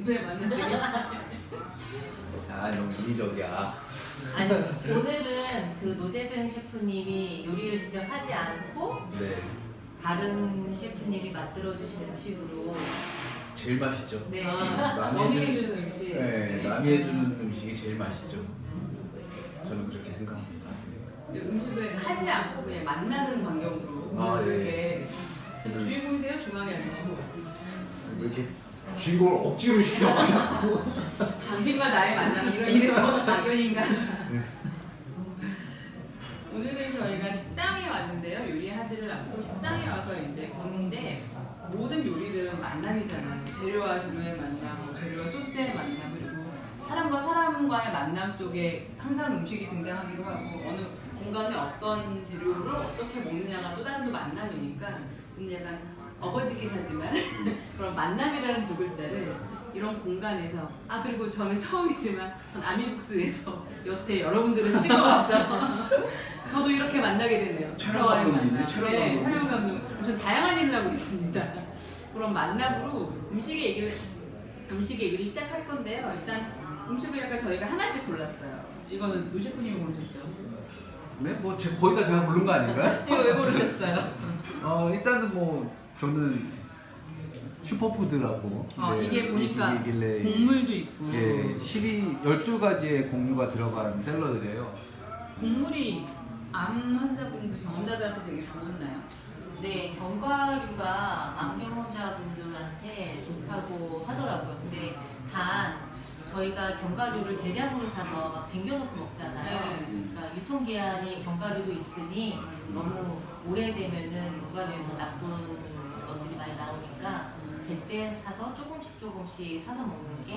공부에 맞는 되게 아 너무 인위적이야. 아니 오늘은 그 노재승 셰프님이 요리를 직접 하지 않고 네. 다른 셰프님이 만들어 주신 음식으로 제일 맛있죠. 네. 아, 남이 해주는- 해주는 음식. 네, 남이 해주는 음식이 제일 맛있죠. 저는 그렇게 생각합니다. 음식을 하지 않고 그냥 만나는 광경으로 아, 이렇게 음. 주인공이세요 중앙에 앉으시고 왜 이렇게 주인공을 억지로 시켜 자꾸. 당신과 나의 만남이 이런 이래서 악연인가 네. 오늘은 저희가 식당에 왔는데요 요리하지를 않고 식당에 와서 이제 보는데 모든 요리들은 만남이잖아요 재료와 재료의 만남 뭐 재료와 소스의 만남 그리고 사람과 사람과의 만남 속에 항상 음식이 등장하기도 하고 어느 공간에 어떤 재료를 어떻게 먹느냐가 또 다른 또 만남이니까 오늘 약간 어거지긴 하지만 그런 만남이라는 두 글자를 이런 공간에서 아 그리고 저는 처음이지만 전 아미북스에서 여태 여러분들은 찍어왔다 저도 이렇게 만나게 되네요 촬영 저와의 감독님이 만남. 촬영 네, 감독님. 촬영 감독 전 다양한 일을 하고 있습니다 그런 만남으로 음식의 얘기를 음식의 얘기를 시작할 건데요 일단 음식을 약간 저희가 하나씩 골랐어요 이거는 노 셰프님이 고르셨죠 네, 뭐 제, 거의 다 제가 부른 거 아닌가요? 이거 왜 고르셨어요? 어 일단은 뭐 저는 슈퍼푸드라고. 어, 네, 이게 보니까 이길래 국물도 있고 예, 12, 12가지의 종류가 들어간 샐러드래요. 국물이 암 환자분들 경험자들한테 되게 좋나요? 네 견과류가 암 경험자분들한테 좋다고 하더라고요. 근데 단 저희가 견과류를 대량으로 사서 막 쟁겨놓고 먹잖아요. 네. 그러니까 유통기한이 견과류도 있으니 너무 오래되면은 견과류에서 나쁜 많이 나오니까 제때 사서 조금씩 조금씩 사서 먹는 게.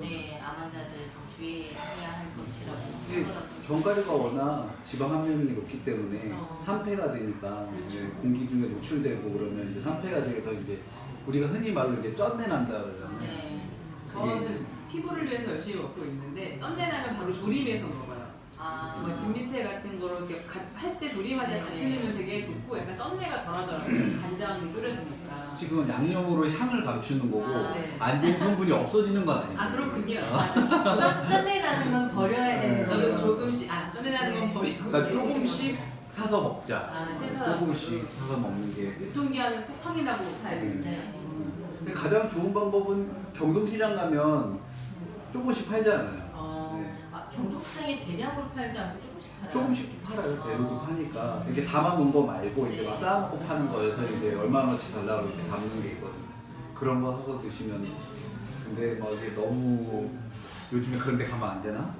네, 암 환자들 좀 주의해야 할 것이라고 이게 하더라고요. 견과류가 워낙 지방 함량이 높기 때문에 어. 산패가 되니까 그렇죠. 이제 공기 중에 노출되고 그러면 이제 산패가 돼서 이제 우리가 흔히 말로 이제 쩐내 난다 그러잖아요. 네. 저는 피부를 위해서 열심히 먹고 있는데 쩐내 나면 바로 조림해서 먹어요. 아, 뭐 진미채 같은 거로 할때 조림할 때 같이 네. 넣으면 되게 좋고 약간 쩐내가 덜하더라고요. 간장이 졸여지니까. 지금은 양념으로 향을 감추는 거고 아, 네. 안 좋은 성분이 없어지는 건 아니에요. 아 그렇군요. 쩐- 쩐내 나는 건 버려야 되는 네. 거예요. 저는 조금씩 아 쩐내 나는 건 버리고 그러니까 조금씩 사서 먹자. 아 신선한 조금씩 걸로. 사서 먹는 게. 유통기한을 꼭 확인하고 사야 돼요. 네. 근데 가장 좋은 방법은 경동시장 가면 조금씩 팔잖아요. 아, 경독시장에 대량으로 팔지 않고 조금씩 팔아요. 조금씩 팔아요. 대로도 파니까 이렇게 담아놓은 거 말고 이제 막 쌓아놓고 파는 거여서 이제 얼마나치 달라고 이렇게 담는 게 있거든요. 그런 거 사서 드시면 근데 뭐 이게 너무 요즘에 그런 데 가면 안 되나?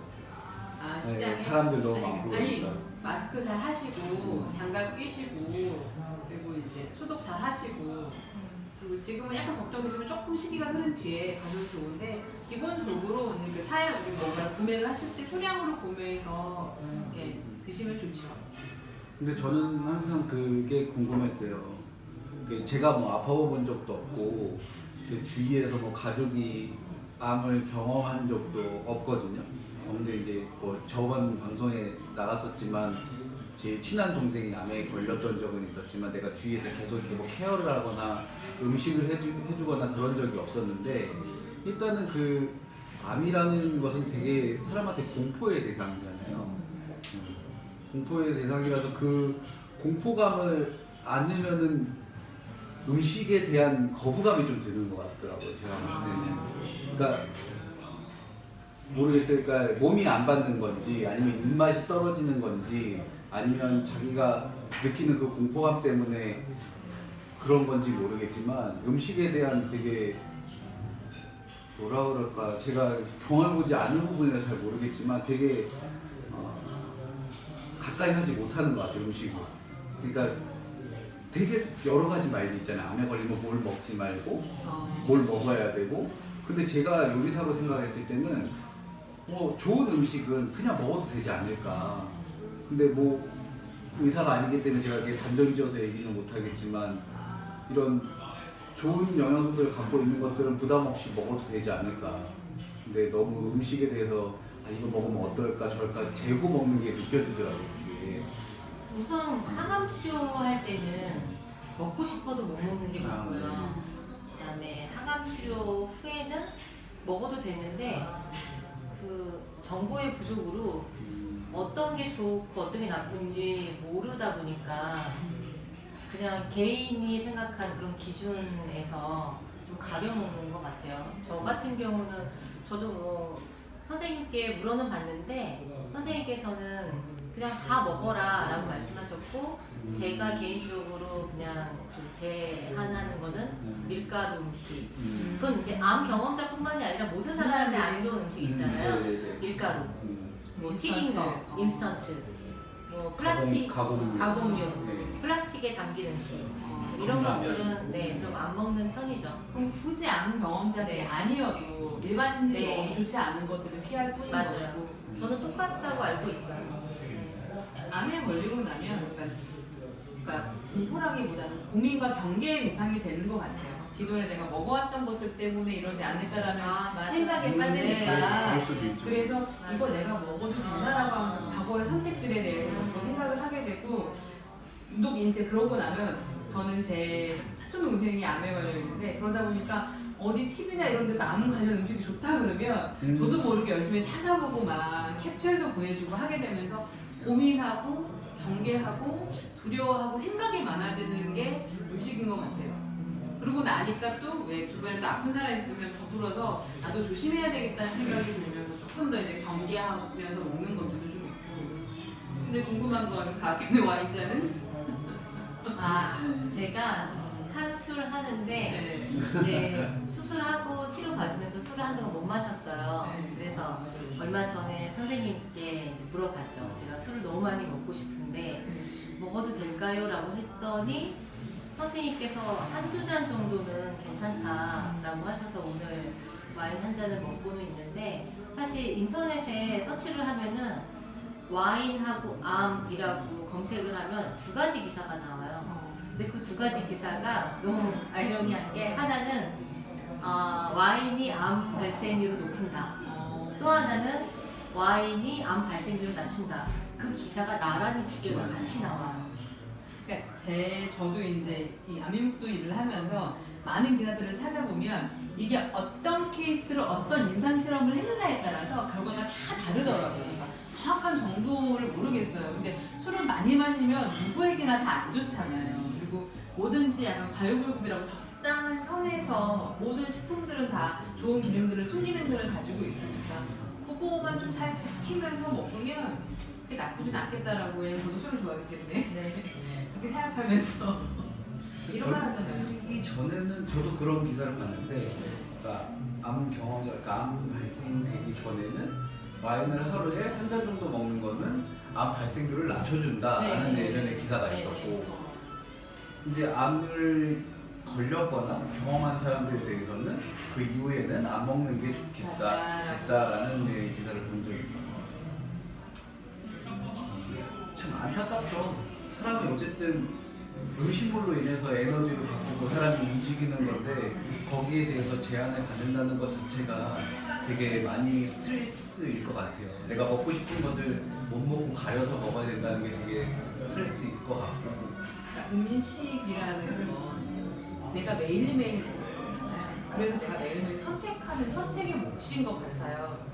아 네, 시장에 사람들 너무 아니, 많고 아니 그러니까. 마스크 잘 하시고 장갑 끼시고 그리고 이제 소독 잘 하시고 그리고 지금은 약간 걱정되시면 조금 시기가 흐른 뒤에 가셔도 좋은데 기본적으로는 그 사양 우리 뭔가를 구매를 하실 때 소량으로 구매해서 이렇게 드시면 좋죠. 근데 저는 항상 그게 궁금했어요. 제가 뭐 아파본 적도 없고 제 주위에서 뭐 가족이 암을 경험한 적도 없거든요. 어, 근데 이제 뭐 저번 방송에 나갔었지만 제 친한 동생이 암에 걸렸던 적은 있었지만 내가 주위에서 계속 이렇게 뭐 케어를 하거나 음식을 해주, 해주거나 그런 적이 없었는데 일단은 그 암이라는 것은 되게 사람한테 공포의 대상이잖아요. 음, 공포의 대상이라서 그 공포감을 안으면은 음식에 대한 거부감이 좀 드는 것 같더라고요. 제가 봤을 때는. 그러니까 모르겠어요. 그러니까 몸이 안 받는 건지 아니면 입맛이 떨어지는 건지 아니면 자기가 느끼는 그 공포감 때문에 그런 건지 모르겠지만 음식에 대한 되게 뭐라 그럴까 제가 경험해보지 않은 부분이라 잘 모르겠지만 되게 어, 가까이 하지 못하는 것 같아요 음식을 그러니까 되게 여러 가지 말도 있잖아요. 암에 걸리면 뭘 먹지 말고 어, 뭘 먹어야 되고. 근데 제가 요리사로 생각했을 때는 뭐 좋은 음식은 그냥 먹어도 되지 않을까 근데 뭐 의사가 아니기 때문에 제가 이렇게 단정 지어서 얘기는 못하겠지만 이런 좋은 영양소들을 갖고 있는 것들은 부담 없이 먹어도 되지 않을까 근데 너무 음식에 대해서 아 이거 먹으면 어떨까 저럴까 재고 먹는 게 느껴지더라고요 그게 우선 항암 치료할 때는 먹고 싶어도 못 먹는 게 아, 맞고요. 그다음에 항암 치료 후에는 먹어도 되는데 그 정보의 부족으로 음. 어떤 게 좋고 어떤 게 나쁜지 모르다 보니까 그냥 개인이 생각한 그런 기준에서 좀 가려먹는 것 같아요. 저 같은 경우는 저도 뭐 선생님께 물어는 봤는데 선생님께서는 그냥 다 먹어라 라고 말씀하셨고 제가 개인적으로 그냥 좀 제한하는 거는 밀가루 음식 음. 그건 이제 암 경험자뿐만이 아니라 모든 사람한테 안 좋은 음식 있잖아요. 음, 네네네. 밀가루, 음. 뭐 인스턴트. 튀긴 거, 어. 인스턴트, 뭐 플라스틱, 가공 가공류, 네. 플라스틱에 담긴 음식 어, 이런 컵라면. 것들은 네, 좀 안 먹는 편이죠. 그럼 굳이 암 경험자들이 네. 아니어도 일반인들이 네. 좋지 않은 것들을 피할 뿐인 맞아요. 것이고 저는 똑같다고 알고 있어요. 암에 걸리고 나면 그러니까, 그러니까 공포라기보다는 고민과 경계의 대상이 되는 것 같아요. 기존에 내가 먹어왔던 것들 때문에 이러지 않을까라는 아. 생각에 음, 빠지니까 그럴 수도 있죠. 그래서 이거. 내가 먹어도 되나라고 하면서 과거의 선택들에 대해서 자꾸 생각을 하게 되고 또 이제 그러고 나면 저는 제 사촌 동생이 암에 걸려 있는데 그러다 보니까 어디 TV나 이런 데서 암 관련 음식이 좋다 그러면 음. 저도 모르게 열심히 찾아보고 막 캡처해서 보내주고 하게 되면서 고민하고 경계하고 두려워하고 생각이 많아지는 게 음식인 것 같아요. 그러고 나니까 또 왜 주변에 또 아픈 사람 있으면 더불어서 나도 조심해야 되겠다는 생각이 들면서 조금 더 이제 경계하면서 먹는 것들도 좀 있고. 근데 궁금한 건그 앞에 있는 와인잔은 아, 제가 한술 하는데 네. 이제 수술하고 치료 받으면서 술을 한동안 못 마셨어요. 네. 그래서 얼마 전에 선생님께 이제 물어봤죠. 제가 술을 너무 많이 먹고 싶은데 먹어도 될까요? 라고 했더니 선생님께서 한두 잔 정도는 괜찮다라고 하셔서 오늘 와인 한 잔을 먹고는 있는데 사실 인터넷에 서치를 하면은 와인하고 암이라고 검색을 하면 두 가지 기사가 나와요. 근데 그 두 가지 기사가 너무 아이러니한 게 하나는 아, 와인이 암 발생률을 높인다. 어, 또 하나는 와인이 암 발생률을 낮춘다. 그 기사가 나란히 두 개가 같이 나와요. 그러니까 제 저도 이제 이 아미묵소 일을 하면서 많은 기사들을 찾아보면 이게 어떤 케이스로 어떤 임상 실험을 했느냐에 따라서 결과가 다 다르더라고요. 그러니까 정확한 정도를 모르겠어요. 근데 술을 많이 마시면 누구에게나 다 안 좋잖아요. 그리고 뭐든지 약간 과유불급이라고 적당한 선에서 모든 식품들은 다 좋은 기능들을 순기능들을 가지고 있으니까 그거만 좀 잘 지키면서 먹으면 그게 나쁘진 않겠다라고 해요. 저도 술을 좋아하기 때문에. 네. 그렇게 생각하면서 이런 말 하잖아요. 이 전에는 저도 그런 기사를 봤는데, 그러니까 암 경험자, 그러니까 암 발생되기 전에는 와인을 하루에 한 잔 정도 먹는 거는 암 발생률을 낮춰준다라는 네. 예전에 기사가 네. 있었고, 이제 암을 걸렸거나 경험한 사람들에 대해서는 그 이후에는 안 먹는 게 좋겠다, 좋겠다라는 네, 기사를 본 적이 있어요. 참 안타깝죠. 사람이 어쨌든 음식물로 인해서 에너지를 바꾸고 사람이 움직이는 건데 거기에 대해서 제한을 갖는다는 것 자체가 되게 많이 스트레스일 것 같아요. 내가 먹고 싶은 것을 못 먹고 가려서 먹어야 된다는 게 되게 스트레스일 것 같고. 그러니까 음식이라는 건 내가 매일매일 먹는 거잖아요. 그래서 내가 매일매일 선택하는 선택의 몫인 것 같아요.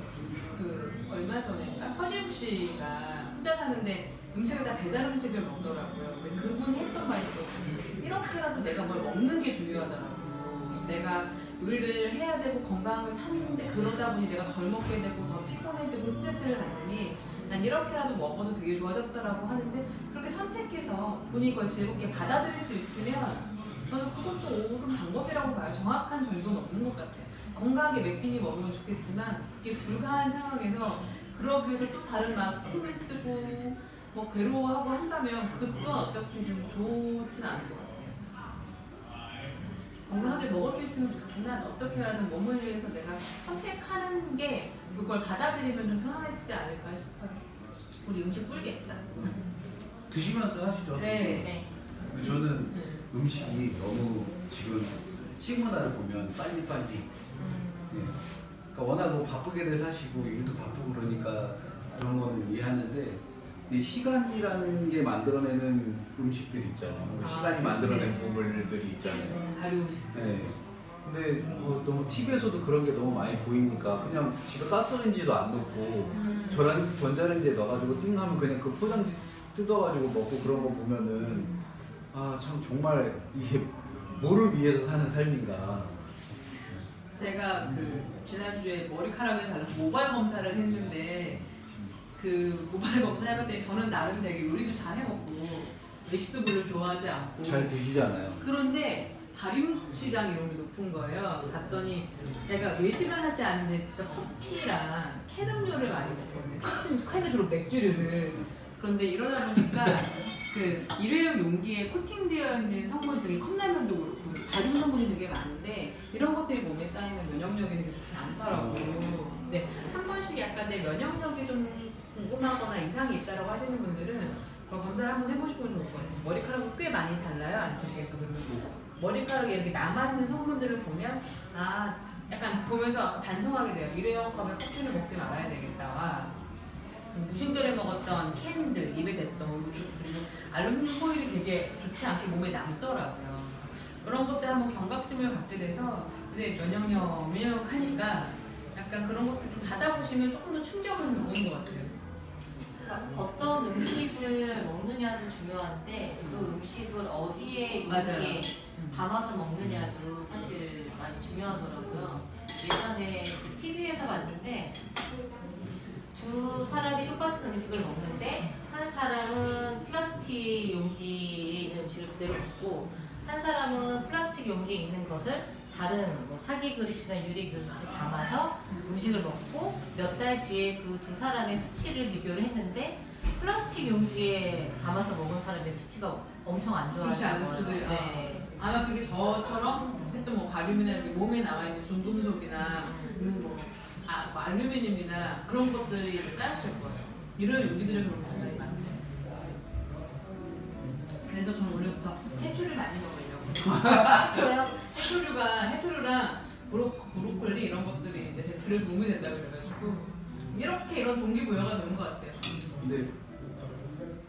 그 얼마 전에 허지웅 씨가 혼자 사는데 음식을 다 배달 음식을 먹더라고요. 근데 그분이 했던 말이 있거든요. 이렇게라도 내가 뭘 먹는 게 중요하더라고요. 내가 요리를 해야 되고 건강을 찾는데 그러다 보니 내가 덜 먹게 되고 더 피곤해지고 스트레스를 받느니 난 이렇게라도 먹어도 되게 좋아졌다라고 하는데 그렇게 선택해서 본인이 그걸 즐겁게 받아들일 수 있으면 저는 그것도 옳은 방법이라고 봐요. 정확한 정도는 없는 것 같아요. 건강하게 몇 끼니 먹으면 좋겠지만 그게 불가한 상황에서 그러기 위해서 또 다른 막 힘을 쓰고 뭐 괴로워하고 한다면 그 또한 어떻게 좀 좋진 않을 것 같아요. 건강하게 먹을 수 있으면 좋지만 어떻게라든 몸을 위해서 내가 선택하는 게 그걸 받아들이면 좀 편안해지지 않을까 싶어요. 우리 음식 뿔겠다. 드시면서 하시죠. 네. 네. 저는 음. 음식이 너무 지금 식문화를 보면 빨리빨리 음, 네. 그러니까 워낙 뭐 바쁘게들 사시고 일도 바쁘고 그러니까 그런 거는 이해하는데 이 시간이라는 게 만들어내는 음식들이 있잖아요. 그 아, 시간이 그치. 만들어낸 보물들이 있잖아요. 발효 음식. 네. 근데 뭐 너무 TV에서도 그런 게 너무 많이 보이니까 그냥 집에 가스레인지도 안 넣고 음. 전자레인지에 넣어가지고 띵 하면 그냥 그 포장지 뜯어가지고 먹고 그런 거 보면은 아 참 정말 이게 뭐를 위해서 사는 삶인가. 제가 그 지난주에 머리카락을 잘라서 모발 검사를 했는데 그 모발 검사 해봤더니 저는 나름 되게 요리도 잘 해먹고 외식도 별로 좋아하지 않고 잘 드시잖아요. 그런데 바림 수치랑 이런 게 높은 거예요. 봤더니 제가 외식을 하지 않는데 진짜 커피랑 캔 음료를 많이 먹거든요. 캔- 캔을 주로 맥주류를. 그런데 이러다 보니까 그 일회용 용기에 코팅되어 있는 성분들이 컵라면도 그렇고 발효 성분이 되게 많은데 이런 것들이 몸에 쌓이면 면역력이 되게 좋지 않더라고요. 근데 한 번씩 약간 내 면역력이 좀 궁금하거나 이상이 있다라고 하시는 분들은 어, 검사를 한번 해보시면 좋을 것 같아요. 머리카락을 꽤 많이 잘라요 안쪽에서 그러면 머리카락에 이렇게 남아있는 성분들을 보면 아 약간 보면서 반성하게 돼요. 일회용 컵에 커피를 먹지 말아야 되겠다와 무심결에 먹었던 캔들, 입에 댔던 우주 그리고 알루미늄 포일이 되게 좋지 않게 몸에 남더라고요. 그런 것들 한번 경각심을 갖게 돼서 이제 면역력, 면역하니까 약간 그런 것들 좀 받아보시면 조금 더 충격은 오는 것 같아요. 그러니까 어떤 음식을 먹느냐도 중요한데 그 음식을 어디에 맞아요. 용기에 담아서 먹느냐도 사실 많이 중요하더라고요. 예전에 그 TV에서 봤는데 두 사람이 똑같은 음식을 먹는데 한 사람은 플라스틱 용기에 있는 음식을 그대로 먹고 한 사람은 플라스틱 용기에 있는 것을 다른 뭐 사기 그릇이나 유리 그릇에 담아서 음식을 먹고 몇 달 뒤에 그 두 사람의 수치를 비교를 했는데 플라스틱 용기에 담아서 먹은 사람의 수치가 엄청 안 그렇지 수들이, 거예요. 네. 아마 그게 저처럼 했던 뭐 바륨이나 이렇게 몸에 남아 있는 중금속이나 음, 뭐, 아, 뭐 알루미늄이나 그런 것들이 쌓였을 거예요. 이런 용기들은 그런 굉장히 많대요. 그래서 저는 오늘부터 해초를 많이 먹으려고. 해초요? 해초류가 해초류랑 브로, 브로콜리 이런 배출에 도움이 된다 그래가지고 이렇게 이런 동기부여가 되는 것 같아요. 근데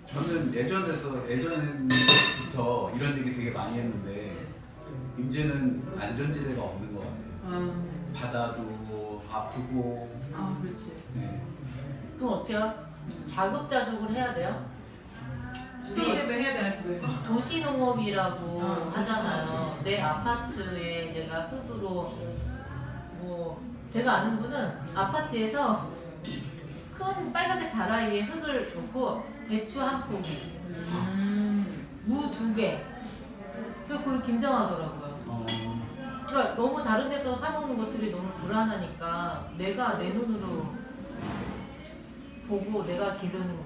저는 예전에서 예전부터 이런 얘기 되게 많이 했는데 이제는 안전지대가 없는 것 같아요. 음, 바다도 아프고 아 그렇지. 네. 그럼 어때요? 자급자족을 해야 돼요? 수도세배 해야 되나 집에서? 도시농업이라고 어. 하잖아요. 내 아파트에 내가 흙으로 뭐 제가 아는 분은 아파트에서 큰 빨간색 다라이에 흙을 놓고 배추 한 포기, 음. 무 두 개. 저 그걸 김장하더라고요. 어, 그러니까 너무 다른 데서 사 먹는 것들이 너무 불안하니까 내가 내 눈으로 보고 내가 기른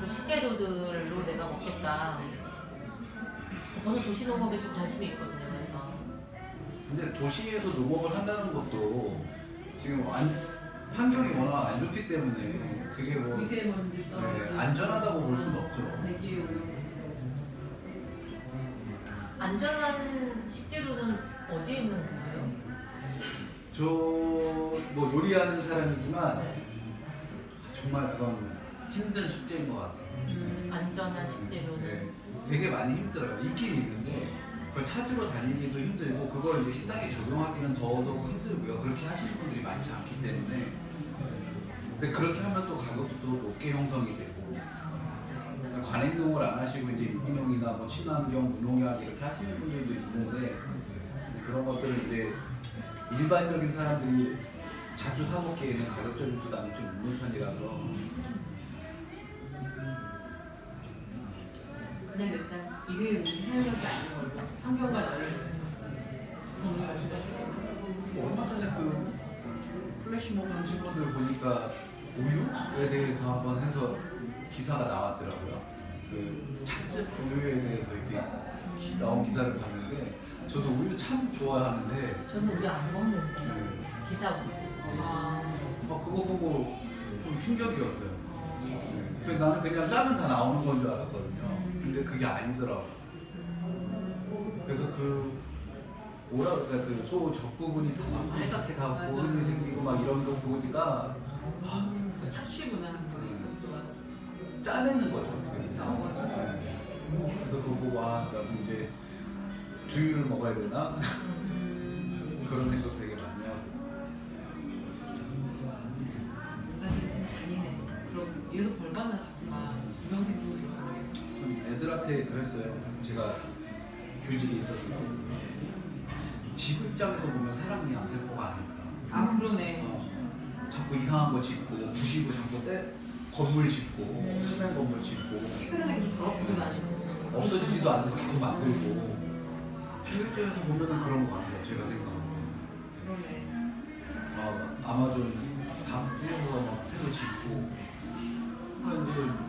그 식재료들로 내가 먹겠다. 저는 도시농업에 좀 관심이 있거든요. 근데 도시에서 농업을 한다는 것도 지금 안, 환경이 워낙 안 좋기 때문에 그게 뭐 네, 미세먼지 떨어지고 안전하다고 볼 수는 없죠. 대기 오염. 안전한 식재료는 어디에 있는 거예요? 저 뭐 요리하는 사람이지만 정말 그건 힘든 숙제인 것 같아요. 음. 안전한 식재료는 네, 되게 많이 힘들어요. 있긴 있는데 그걸 찾으러 다니기도 힘들고 그걸 이제 식당에 적용하기는 더더욱 힘들고요. 그렇게 하시는 분들이 많지 않기 때문에 근데 그렇게 하면 또 가격도 높게 형성이 되고 관행농을 안 하시고 이제 유기농이나 뭐 친환경, 무농약 이렇게 하시는 분들도 있는데 그런 것들을 이제 일반적인 사람들이 자주 사 먹기에는 가격적인 부담이 좀 있는 편이라서 일단 일을 사용하지 않는 걸로 환경과 나를 위해서 먹는 것이 더 얼마 전에 그 플래시몹 하신 분들 보니까 우유에 대해서 한번 해서 기사가 나왔더라고요. 그 찻즙 우유에 대해서 이렇게 기- 나온 기사를 봤는데 저도 우유 참 좋아하는데 저는 우리 안 먹는데 네. 기사 보고 아, 막 그거 보고 좀 충격이었어요. 네. 그래서 나는 그냥 짜면 다 나오는 건 줄 알았거든요. 근데 그게 아니더라고. 그래서 그 뭐라 그럴까 그소 적부분이 다막 빨갛게 다 맞아. 보름이 생기고 막 이런 거 보니까 그 착취구나 그것도 짜내는 거죠 어떻게 보면. 짜가지고. 네. 그래서 그거 보고 와 나도 이제 두유를 먹어야 되나? 음, 그런 생각 되게 애들한테 그랬어요. 제가 교직에 있어서 지구 입장에서 보면 사람이 암세포가 아닐까. 아 그러네. 어, 자꾸 이상한 거 짓고 부시고 자꾸 때 건물 짓고 음. 시멘 건물 짓고 깨끗한 애 계속 더럽히고 다니고. 없어지지도 않는 거 계속 만들고 지구 입장에서 보면은 그런 것 같아요. 제가 생각할 때. 그러네. 아, 아마존 다 이런 거막 새로 짓고 그러니까 이제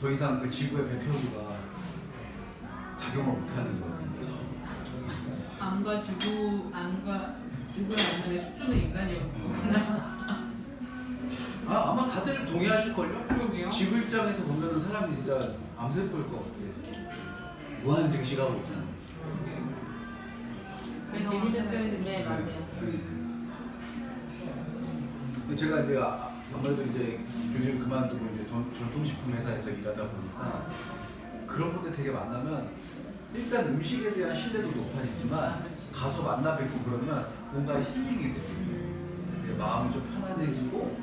더 이상 그 지구의 백혈구가 작용을 못하는 거예요. 암과 지구, 암과 지구의 만남의 숙주는 인간이었구나. 아, 아마 다들 동의하실걸요? 그러게요. 지구 입장에서 보면 사람이 진짜 암세포일 것 같아. 무한 증식하고 있잖아. 그러게요. 그 재밌는 표현인데 맞네요. 근데 제가 이제 아- 아무래도 이제 교직을 그만두고 이제 전- 전통식품 회사에서 일하다 보니까 그런 분들 되게 만나면 일단 음식에 대한 신뢰도 높아지지만 가서 만나 뵙고 그러면 뭔가 힐링이 돼요. 마음이 좀 편안해지고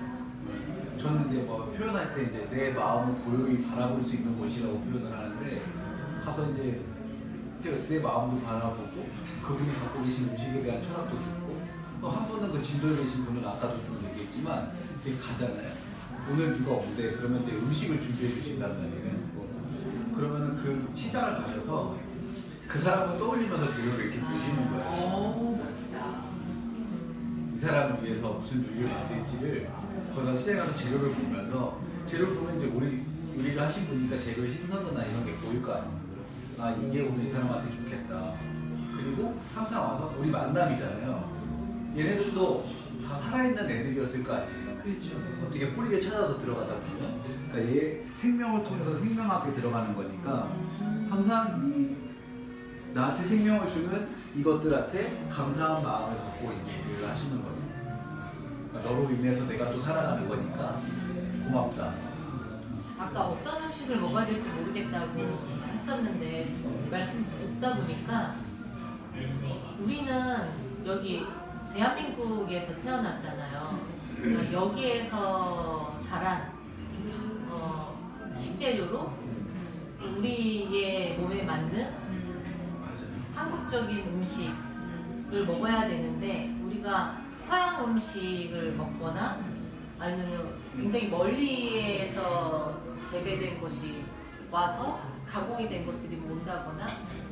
저는 이제 뭐 표현할 때 이제 내 마음을 고요히 바라볼 수 있는 곳이라고 표현을 하는데 가서 이제 내 마음도 바라보고 그분이 갖고 계신 음식에 대한 철학도 듣고 또 한 분은 그 진도에 계신 분은 아까도 좀 얘기했지만 이렇게 가잖아요. 오늘 누가 온대 그러면 이제 음식을 준비해 주신단 말이에요. 뭐 그러면은 그 시장을 가셔서 그 사람을 떠올리면서 재료를 이렇게 보시는 거예요. 이 사람을 위해서 무슨 요리를 만들지를 거기다 시장에 가서 재료를 보면서 재료를 보면 이제 우리 요리를 하신 분이니까 재료의 신선도나 이런 게 보일 거 아니에요. 아 이게 오늘 이 사람한테 좋겠다. 그리고 항상 와서 우리 만남이잖아요. 얘네들도 다 살아있는 애들이었을 거 아니에요. 그렇죠. 어떻게 뿌리를 찾아서 들어가다 보면 그러니까 얘 생명을 통해서 생명한테 들어가는 거니까 항상 이 나한테 생명을 주는 이것들한테 감사한 마음을 갖고 이제 일을 하시는 거예요. 그러니까 너로 인해서 내가 또 살아가는 거니까 고맙다. 아까 어떤 음식을 먹어야 될지 모르겠다고 했었는데 말씀 듣다 보니까 우리는 여기 대한민국에서 태어났잖아요. 그러니까 여기에서 자란 어, 식재료로 우리의 몸에 맞는 맞아요. 한국적인 음식을 먹어야 되는데 우리가 서양 음식을 먹거나 아니면 굉장히 멀리에서 재배된 것이 와서 가공이 된 것들이 온다거나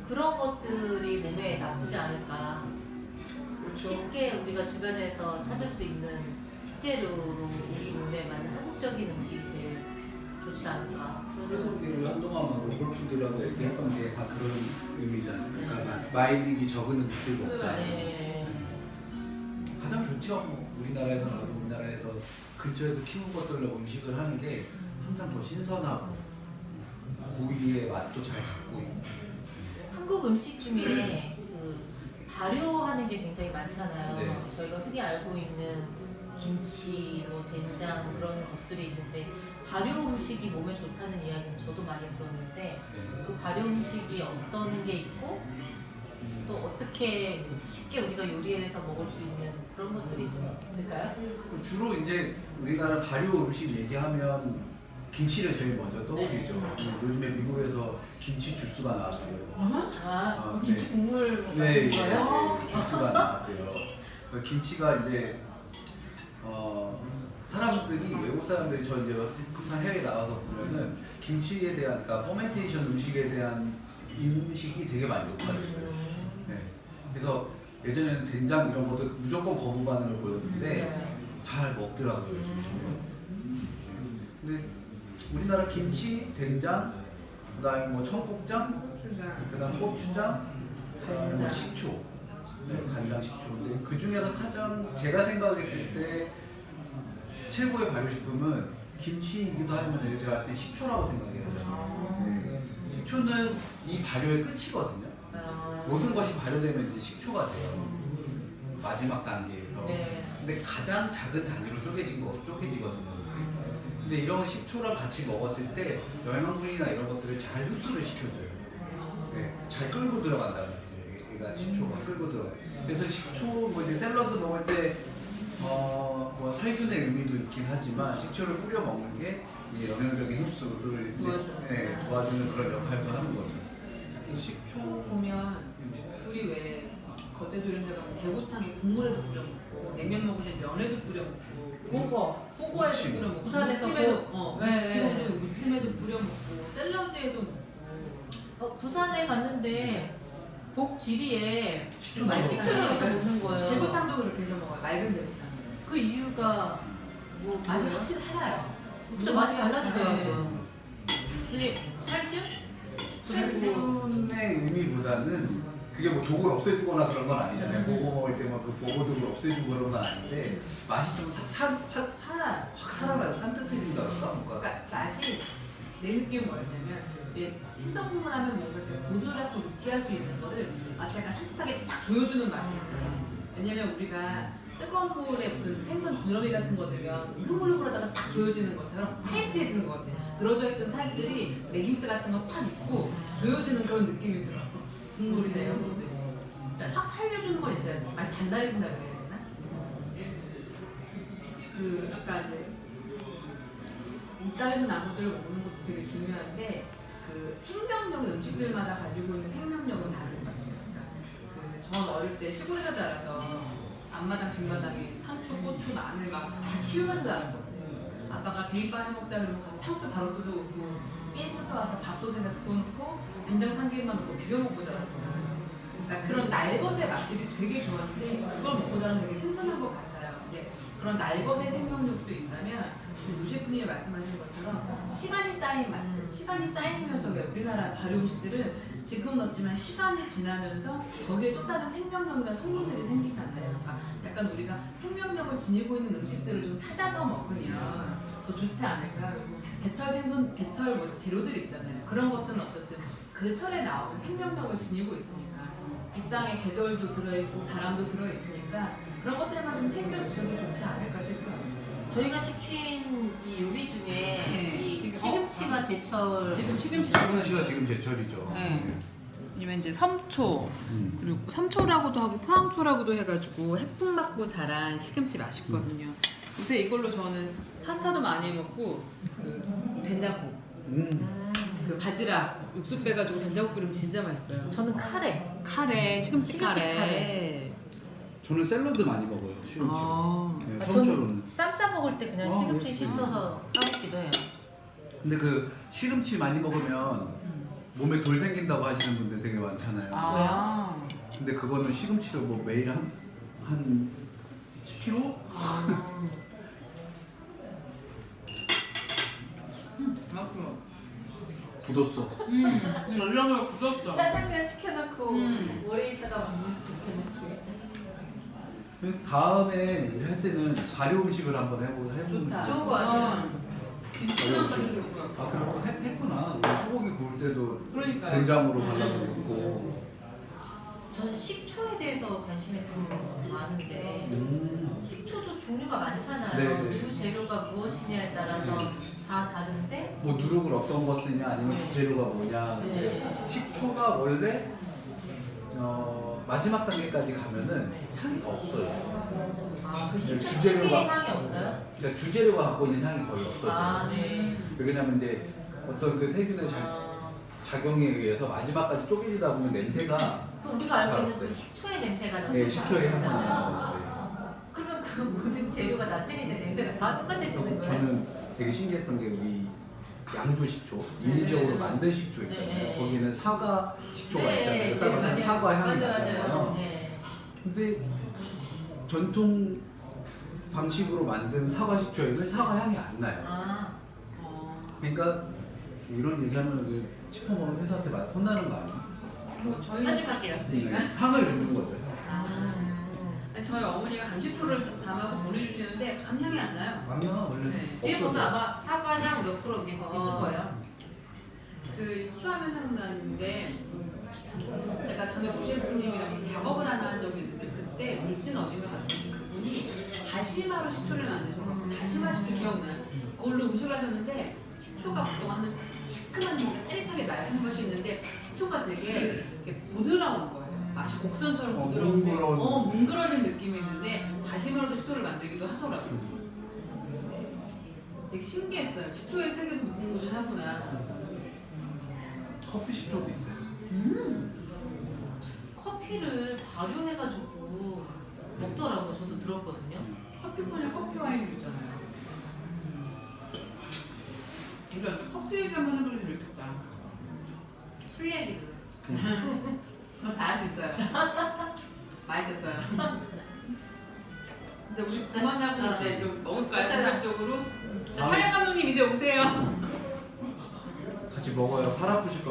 그런 것들이 몸에 나쁘지 않을까 그렇죠. 쉽게 우리가 주변에서 찾을 수 있는 식재료로 우리 몸에 맞는 한국적인 음식이 제일 좋지 않을까 그래서 그래서 한동안 막 로컬푸드라고 얘기했던 게 다 그런 의미잖아요. 그러니까 마일리지 적은 음식들 먹자. 네. 가장 좋죠. 뭐 우리나라에서 나도 우리나라에서 근처에서 키운 것들로 음식을 하는 게 항상 더 신선하고 고기의 맛도 잘 갖고 있고. 한국 음식 중에 그 발효하는 게 굉장히 많잖아요. 네. 저희가 흔히 알고 있는 김치, 뭐 된장 그런 것들이 있는데 발효 음식이 몸에 좋다는 이야기는 저도 많이 들었는데 네. 그 발효 음식이 어떤 게 있고 또 어떻게 쉽게 우리가 요리해서 먹을 수 있는 그런 것들이 좀 있을까요? 주로 이제 우리나라 발효 음식 얘기하면 김치를 제일 먼저 떠올리죠. 네. 요즘에 미국에서 김치 주스가 나왔대요. 아, 아, 김치 네. 국물 네, 같은 거요? 네, 주스가 나왔대요. 그 김치가 이제 어, 사람들이 외국 사람들이 저 이제 항상 해외 나가서 보면은 김치에 대한 그러니까 포멘테이션 음식에 대한 인식이 되게 많이 높아졌어요. 음, 네. 그래서 예전에는 된장 이런 것도 무조건 거부 반응을 보였는데 네. 잘 먹더라고요. 요즘에. 근데 우리나라 김치, 된장, 그다음에 뭐 청국장, 그다음 고추장, 그다음에 뭐. 식초, 네, 간장, 식초인데 그 중에서 가장 제가 생각했을 때 최고의 발효식품은 김치이기도 하지만 제가 봤을 때 식초라고 생각해요. 네. 식초는 이 발효의 끝이거든요. 아, 모든 것이 발효되면 이제 식초가 돼요. 마지막 단계에서. 네. 근데 가장 작은 단위로 쪼개진 거, 쪼개지거든요. 근데 이런 식초랑 같이 먹었을 때 영양분이나 이런 것들을 잘 흡수를 시켜줘요. 네, 잘 끌고 들어간다는 얘기죠, 고기가 식초가 끌고 들어가요. 그래서 식초 뭐 이제 샐러드 먹을 때 살균의 의미도 있긴 하지만 식초를 뿌려 먹는 게이 영양적인 흡수를 이제 도와주는. 네, 도와주는 그런 역할도 하는 거죠. 식초 보면 우리 왜 거제도 이런 데 가면 대구탕에 국물에도 뿌려 먹고 냉면 먹을 때 면에도 뿌려 먹고 보고 포고에도 무침. 뿌려 먹고 부산에서 무침에도 고- 어 네, 무침 네. 무침에도 뿌려 먹고 샐러드에도 먹고 어, 부산에 갔는데 복 지리에 식초 말 넣어서 식초를 넣어서 먹는 거예요. 대구탕도 그렇게 해서 먹어요 맑은 대구탕 그 이유가 뭐 맛이 뭐예요? 확실히 달라요 진짜 맛이 달라지더라고요. 네. 근데 살균? 살균의 의미보다는 그게 뭐 독을 없애주거나 그런 건 아니잖아요. 음. 보고 먹을 때 막 그 보고 독을 없애주고 그런 건 아닌데 맛이 좀 사, 산, 확, 살아 확 살아나요. 산뜻해진다 그럴까? 뭔가 그러니까 맛이 내 느낌은 뭐였냐면 얘 생선국물 하면 뭔가 이렇게 보드랍고 느끼할 수 있는 거를 마치 약간 산뜻하게 딱 조여주는 맛이 있어요. 왜냐면 우리가 뜨거운 물에 무슨 생선 지느러미 같은 거 넣으면 흐물흐물하다가 딱 조여지는 것처럼 타이트해지는 것 같아요. 늘어져 있던 살들이 레깅스 같은 거 팍 입고 조여지는 그런 느낌이 들어. 국물이나 이런. 그러니까 확 살려주는 건 있어요. 맛이 단단해진다 그래야 되나? 그 아까 이제 이 땅에서 나는 것들을 먹는 것도 되게 중요한데 그 생명력은 음식들마다 가지고 있는 생명력은 다른 것 같아요. 그러니까 그 전 어릴 때 시골에서 자라서 앞마당 뒷마당에 상추, 고추, 마늘 막 다 키우면서 자랐거든요. 아빠가 비빔밥 해 먹자 그러면 가서 상추 바로 뜯어오고 깻부터 와서 밥솥에다 넣고 된장 참기름만 넣고 비벼 먹고 자랐어요. 그러니까 그런 날것의 맛들이 되게 좋았는데 그걸 먹고 자라면 되게 튼튼한 것 같아요. 근데 그런 날것의 생명력도 있다면 지금 노 셰프님이 말씀하신 것처럼 시간이 쌓인 맛들, 시간이 쌓이면서 왜 우리나라 발효 음식들은 지금 넣지만 시간이 지나면서 거기에 또 다른 생명력이나 성분들이 생기잖아요. 그러니까 약간 우리가 생명력을 지니고 있는 음식들을 좀 찾아서 먹으면 더 좋지 않을까. 그리고 제철 생선, 제철 뭐 재료들 있잖아요. 그런 것들은 어떻든 그 철에 나오는 생명력을 지니고 있으니까 이 땅에 계절도 들어있고 바람도 들어있으니까 그런 것들만 좀 챙겨 주셔도 좋지 않을까 싶어요. 저희가 시킨 이 요리 중에 네, 이 시금치가 어, 제철 지금 시금치 시금치가 지금 제철이죠. 네. 아니면 이제 섬초 음. 그리고 섬초라고도 하고 포항초라고도 해가지고 해풍 맞고 자란 시금치 맛있거든요. 요새 이걸로 저는 파스타도 많이 먹고 그 된장국 음. 음, 그 바지락 육수 빼가지고 된장국 끓이면 진짜 맛있어요. 저는 카레 카레 시금치, 시금치 카레. 카레. 저는 샐러드 많이 먹어요. 시금치. 아. 네, 아, 섬초로는. 쌈 싸 먹을 때 그냥 아, 시금치 그렇구나. 씻어서 싸먹기도 해요 근데 그 시금치 많이 먹으면 몸에 돌 생긴다고 하시는 분들 되게 많잖아요. 아. 근데 그거는 시금치를 뭐 매일 한, 한 10kg? 음, 맞고. 굳었어. 음. 연락을 굳었어. 짜장면 시켜놓고 음. 오래 있다가 먹는 그 다음에 할 때는 발효 음식을 한번 해보, 해보면 좋다. 좋은 거 같아요. 비 아, 그런 거 했- 했구나. 우리 소고기 구울 때도 그러니까요. 된장으로 음. 발라서 먹고. 저는 식초에 대해서 관심이 좀 많은데 음. 식초도 종류가 많잖아요. 네 네. 주 재료가 무엇이냐에 따라서 다 다른데 뭐 누룩을 어떤 거 쓰냐 아니면 네. 주재료가 뭐냐. 근데 네. 식초가 원래 어, 마지막 단계까지 가면은 향이 없어요. 아그 네, 식초 주재료가- 특유의 향이 없어요? 그러니까 주재료가 갖고 있는 향이 거의 없어져요. 아 네. 왜냐면 이제 어떤 그 세균의 자, 아, 작용에 의해서 마지막까지 쪼개지다 보면 냄새가 우리가 알고 있는 잘 그. 식초의 냄새가 네, 식초의 향이 거죠. 그러면 그 모든 재료가 나트인데 냄새가 다 똑같아지는 거예요? 저는 되게 신기했던 게 우리 양조 식초, 네. 인위적으로 만든 식초 있잖아요. 네. 거기는 사과 식초가 네, 있잖아요. 네, 사과 맞아요. 사과 향이 맞아, 나잖아요. 맞아요. 네. 근데 전통 방식으로 만든 사과 식초에는 사과 향이 안 나요. 아, 어. 그러니까 이런 얘기하면 그 식품 먹는 회사한테 막 혼나는 거 아니에요? 뭐 저희는 편집할게요. 없으니까. 네, 향을 내는 거죠. 아, 아니, 저희 어머니가 감식초를 담아서 보내주시는데 감향이 안 나요. 아니야 원래 네. 뒤에 보면 없어져. 아마 사과향 몇 프로 있을 어. 거예요. 그 식초하면 한다는데 제가 전에 모셰프님이랑 작업을 하나 한 적이 있는데 그때 울진 어디면 갔더니 그분이 다시마로 식초를 만드셔서 다시마 식초 기억나요? 그걸로 음식을 하셨는데 식초가 보통 하면 시큼한 뭔가 짜릿하게 나는 맛이 있는데 식초가 되게 이렇게 부드러운 거예요. 맛이 곡선처럼 어, 부드러운 데 뭉그러운. 어, 뭉그러진 느낌이 있는데 다시마로도 식초를 만들기도 하더라고요. 되게 신기했어요. 식초의 세계도 무궁무진하구나. 커피 식초도 있어요. 음. 커피를 발효해가지고 먹더라고요. 저도 들었거든요. 커피콘에 커피 와인 있잖아요. 우리가 이제 커피 얘기 한번 해도 재밌겠다. 술 얘기도. 너 잘할 수 있어요. 맛있었어요. 근데 우리 그만하고 어. 이제 좀 먹을까요? 괜찮아. 본격적으로? 자, 아. 촬영 감독님 이제 오세요. 같이 먹어요. 팔 아프실 것